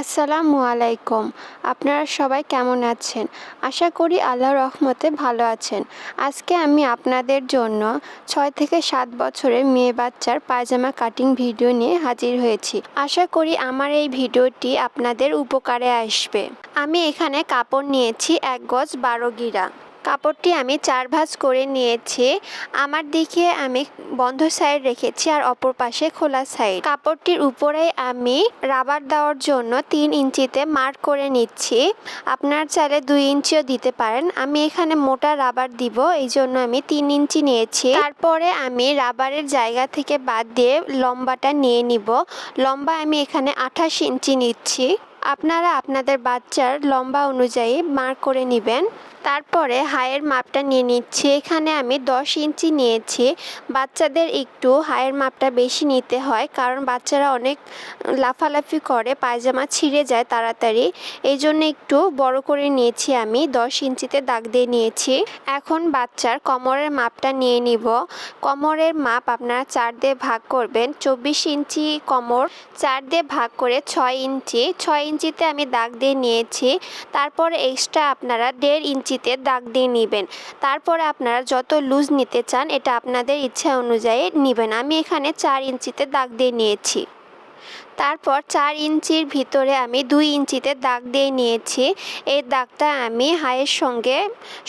আসসালামু আলাইকুম। আপনারা সবাই কেমন আছেন? আশা করি আল্লাহ রহমতে ভালো আছেন। আজকে আমি আপনাদের জন্য ছয় থেকে সাত বছরের মেয়ে বাচ্চার পায়জামা কাটিং ভিডিও নিয়ে হাজির হয়েছি। আশা করি আমার এই ভিডিওটি আপনাদের উপকারে আসবে। আমি এখানে কাপড় নিয়েছি এক গজ বারো গিরা। কাপড়টি আমি চার ভাঁজ করে নিয়েছি। আমার দিকে আমি বন্ধ সাইড রেখেছি আর অপর পাশে খোলা সাইড। কাপড়টির উপরে আমি রাবার দেওয়ার জন্য তিন ইঞ্চিতে মার্ক করে নিচ্ছি। আপনার চাইলে দুই ইঞ্চিও দিতে পারেন। আমি এখানে মোটা রাবার দিব, এই জন্য আমি তিন ইঞ্চি নিয়েছি। তারপরে আমি রাবারের জায়গা থেকে বাদ দিয়ে লম্বাটা নিয়ে নিব। লম্বা আমি এখানে আঠাশ ইঞ্চি নিচ্ছি। আপনারা আপনাদের বাচ্চার লম্বা অনুযায়ী মার্ক করে নেবেন। তারপরে হায়ের মাপটা নিয়ে নিচ্ছি। এখানে আমি দশ ইঞ্চি নিয়েছি। বাচ্চাদের একটু হায়ের মাপটা বেশি নিতে হয় কারণ বাচ্চারা অনেক লাফালাফি করে, পায়জামা ছিঁড়ে যায় তাড়াতাড়ি। এই জন্য একটু বড় করে নিয়েছি আমি, দশ ইঞ্চিতে দাগ দিয়ে নিয়েছি। এখন বাচ্চার কোমরের মাপটা নিয়ে নিব। কোমরের মাপ আপনারা চার দিয়ে ভাগ করবেন। চব্বিশ ইঞ্চি কোমর, চার দিয়ে ভাগ করে ছয় ইঞ্চি। ছয় ইঞ্চিতে আমি দাগ দিয়ে নিয়েছি। তারপরে এক্সট্রা আপনারা দেড় ইঞ্চিতে দাগ দিয়ে নেবেন। তারপরে আপনারা যত লুজ নিতে চান, এটা আপনাদের ইচ্ছা অনুযায়ী নেবেন। আমি এখানে চার ইঞ্চিতে দাগ দিয়ে নিয়েছি। তারপর চার ইঞ্চির ভিতরে আমি দুই ইঞ্চিতে দাগ দিয়ে নিয়েছি। এই দাগটা আমি হায়ের সঙ্গে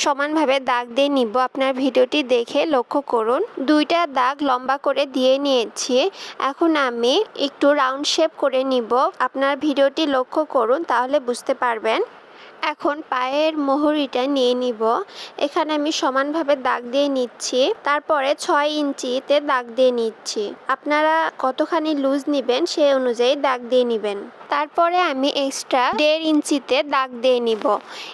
সমানভাবে দাগ দিয়ে নিব। আপনার ভিডিওটি দেখে লক্ষ্য করুন। দুইটা দাগ লম্বা করে দিয়ে নিয়েছি। এখন আমি একটু রাউন্ড শেপ করে নিব। আপনার ভিডিওটি লক্ষ্য করুন, তাহলে বুঝতে পারবেন। এখন পায়ের মোহরিটা নিয়ে নিব। এখানে আমি সমানভাবে দাগ দিয়ে নিচ্ছি। তারপরে ছয় ইঞ্চিতে দাগ দিয়ে নিচ্ছি। আপনারা কতখানি লুজ নেবেন সেই অনুযায়ী দাগ দিয়ে নেবেন। তারপরে আমি এক্সট্রা দেড় ইঞ্চিতে দাগ দিয়ে নিব।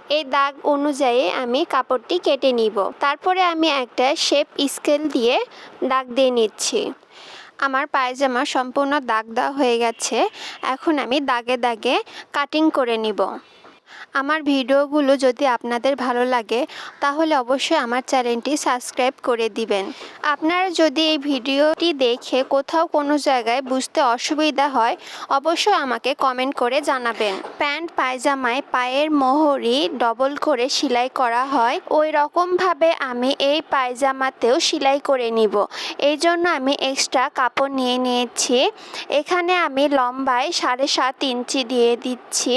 এই দাগ অনুযায়ী আমি কাপড়টি কেটে নিব। তারপরে আমি একটা শেপ স্কেল দিয়ে দাগ দিয়ে নিচ্ছি। আমার পায়জামা সম্পূর্ণ দাগ দেওয়া হয়ে গেছে। এখন আমি দাগে দাগে কাটিং করে নিব। আমার ভিডিওগুলো যদি আপনাদের ভালো লাগে, তাহলে অবশ্যই আমার চ্যানেলটি সাবস্ক্রাইব করে দিবেন। আপনারা যদি এই ভিডিওটি দেখে কোথাও কোনো জায়গায় বুঝতে অসুবিধা হয়, অবশ্যই আমাকে কমেন্ট করে জানাবেন। প্যান্ট, পায়জামায় পায়ের মোহরি ডবল করে সেলাই করা হয়। ওই রকমভাবে আমি এই পায়জামাতেও সেলাই করে নিব। এই জন্য আমি এক্সট্রা কাপড় নিয়ে নিয়েছি। এখানে আমি লম্বায় সাড়ে সাত ইঞ্চি দিয়ে দিচ্ছি।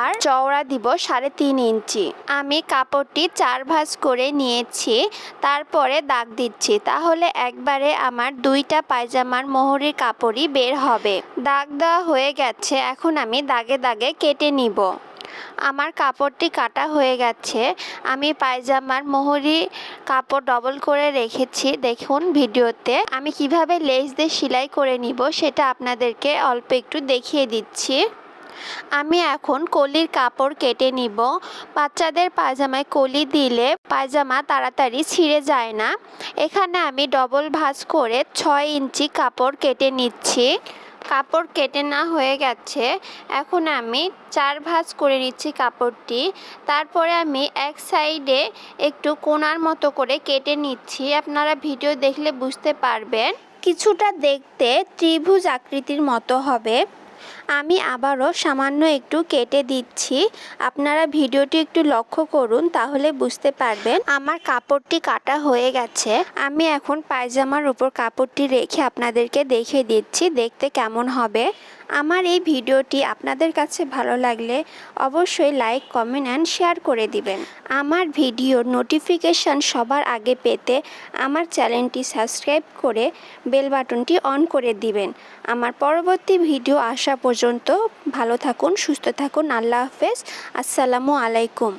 আর চওড়া দিব সাড়ে তিন ইঞ্চি। আমি কাপড়টি চার ভাঁজ করে নিয়েছি, তারপরে দাগ দিচ্ছি। তাহলে একবারে আমার দুইটা পায়জামার মোহরের কাপড়ই বের হবে। দাগ দেওয়া হয়ে গেছে, এখন আমি দাগে দাগে কেটে নিব। আমার কাপড়টি কাটা হয়ে গেছে, আমি পায়জামার মোহরি কাপড় ডবল করে রেখেছি। দেখুন ভিডিওতে, আমি কীভাবে লেস দিয়ে সেলাই করে নিব সেটা আপনাদেরকে অল্প একটু দেখিয়ে দিচ্ছি। আমি এখন কলির কাপড় কেটে নিব। বাচ্চাদের পায়জামায় কলি দিলে পায়জামা তাড়াতাড়ি ছিঁড়ে যায় না। এখানে আমি ডবল ভাঁজ করে ছয় ইঞ্চি কাপড় কেটে নিচ্ছি। কাপড় কেটে না হয়ে গেছে। এখন আমি চার ভাঁজ করে নিচ্ছি কাপড়টি। তারপরে আমি এক সাইডে একটু কোনার মতো করে কেটে নিচ্ছি। আপনারা ভিডিও দেখলে বুঝতে পারবেন। কিছুটা দেখতে ত্রিভুজ আকৃতির মতো হবে। আমি আবারও সামান্য একটু কেটে দিচ্ছি। আপনারা ভিডিওটি একটু লক্ষ্য করুন, তাহলে বুঝতে পারবেন। আমার কাপড়টি কাটা হয়ে গেছে। আমি এখন পায়জামার উপর কাপড়টি রেখে আপনাদেরকে দেখে দিচ্ছি, দেখতে কেমন হবে। আমার এই ভিডিওটি আপনাদের কাছে ভালো লাগলে অবশ্যই লাইক, কমেন্ট অ্যান্ড শেয়ার করে দিবেন। আমার ভিডিওর নোটিফিকেশান সবার আগে পেতে আমার চ্যানেলটি সাবস্ক্রাইব করে বেল বাটনটি অন করে দিবেন। আমার পরবর্তী ভিডিও আসা পর্যন্ত ভালো থাকুন সুস্থ থাকুন আল্লাহ হাফেজ। আসসালামু আলাইকুম।